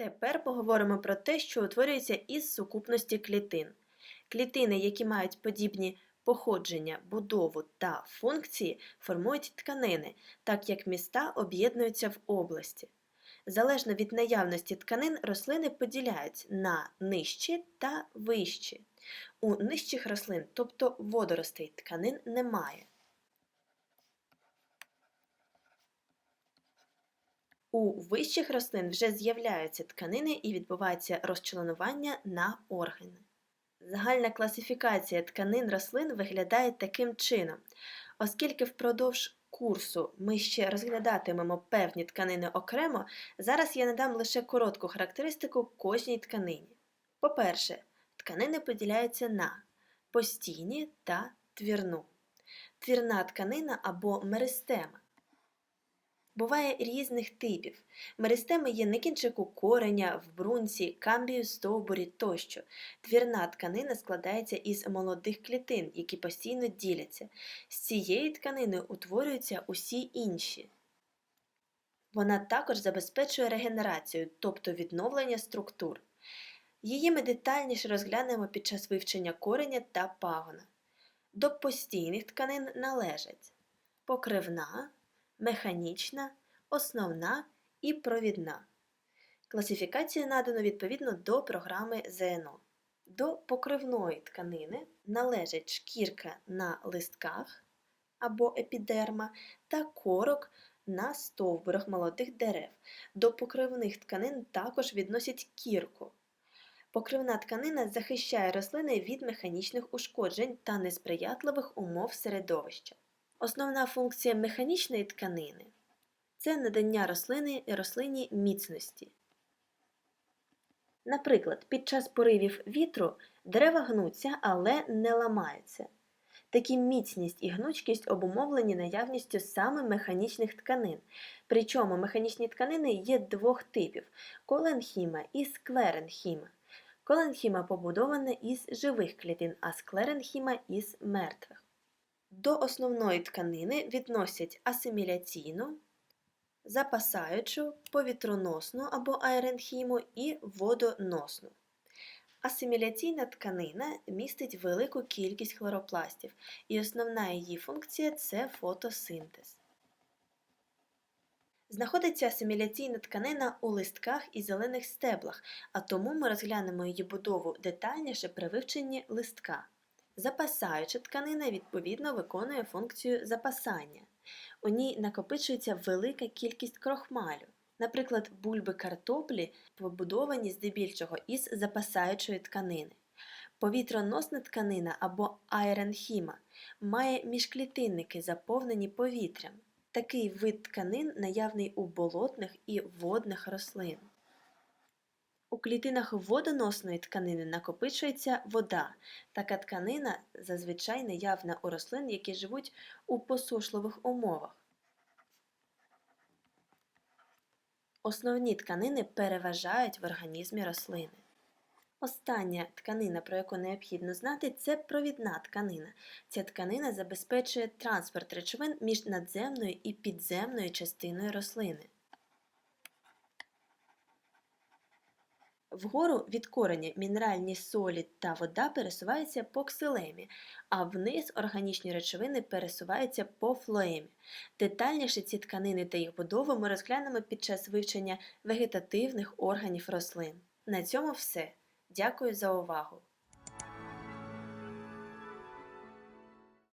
Тепер поговоримо про те, що утворюється із сукупності клітин. Клітини, які мають подібні походження, будову та функції, формують тканини, так як міста об'єднуються в області. Залежно від наявності тканин, рослини поділяють на нижчі та вищі. У нижчих рослин, тобто водоростей, тканин немає. У вищих рослин вже з'являються тканини і відбувається розчленування на органи. Загальна класифікація тканин рослин виглядає таким чином, оскільки впродовж курсу ми ще розглядатимемо певні тканини окремо, зараз я надам лише коротку характеристику кожній тканині. По-перше, тканини поділяються на постійні та твірну. Твірна тканина або меристема. Буває різних типів. Меристеми є на кінчику кореня, в брунці, камбію, стовбурі тощо. Твірна тканина складається із молодих клітин, які постійно діляться. З цієї тканини утворюються усі інші. Вона також забезпечує регенерацію, тобто відновлення структур. Її ми детальніше розглянемо під час вивчення кореня та пагона. До постійних тканин належать покривна, механічна, основна і провідна. Класифікацію надано відповідно до програми ЗНО. До покривної тканини належать шкірка на листках або епідерма та корок на стовбурах молодих дерев. До покривних тканин також відносять кірку. Покривна тканина захищає рослини від механічних ушкоджень та несприятливих умов середовища. Основна функція механічної тканини це надання рослини рослині міцності. Наприклад, під час поривів вітру дерева гнуться, але не ламаються. Такі міцність і гнучкість обумовлені наявністю саме механічних тканин. Причому механічні тканини є двох типів коленхіма і склеренхіма. Коленхіма побудована із живих клітин, а склеренхіма із мертвих. До основної тканини відносять асиміляційну, запасаючу, повітроносну або аеренхіму і водоносну. Асиміляційна тканина містить велику кількість хлоропластів, і основна її функція це фотосинтез. Знаходиться асиміляційна тканина у листках і зелених стеблах, а тому ми розглянемо її будову детальніше при вивченні листка. Запасаюча тканина відповідно виконує функцію запасання. У ній накопичується велика кількість крохмалю. Наприклад, бульби картоплі побудовані здебільшого із запасаючої тканини. Повітроносна тканина або аеренхіма має міжклітинники, заповнені повітрям. Такий вид тканин наявний у болотних і водних рослин. У клітинах водоносної тканини накопичується вода. Така тканина зазвичай наявна у рослин, які живуть у посушливих умовах. Основні тканини переважають в організмі рослини. Остання тканина, про яку необхідно знати, це провідна тканина. Ця тканина забезпечує транспорт речовин між надземною і підземною частиною рослини. Вгору від кореня мінеральні солі та вода пересуваються по ксилемі, а вниз органічні речовини пересуваються по флоемі. Детальніше ці тканини та їх будову ми розглянемо під час вивчення вегетативних органів рослин. На цьому все. Дякую за увагу!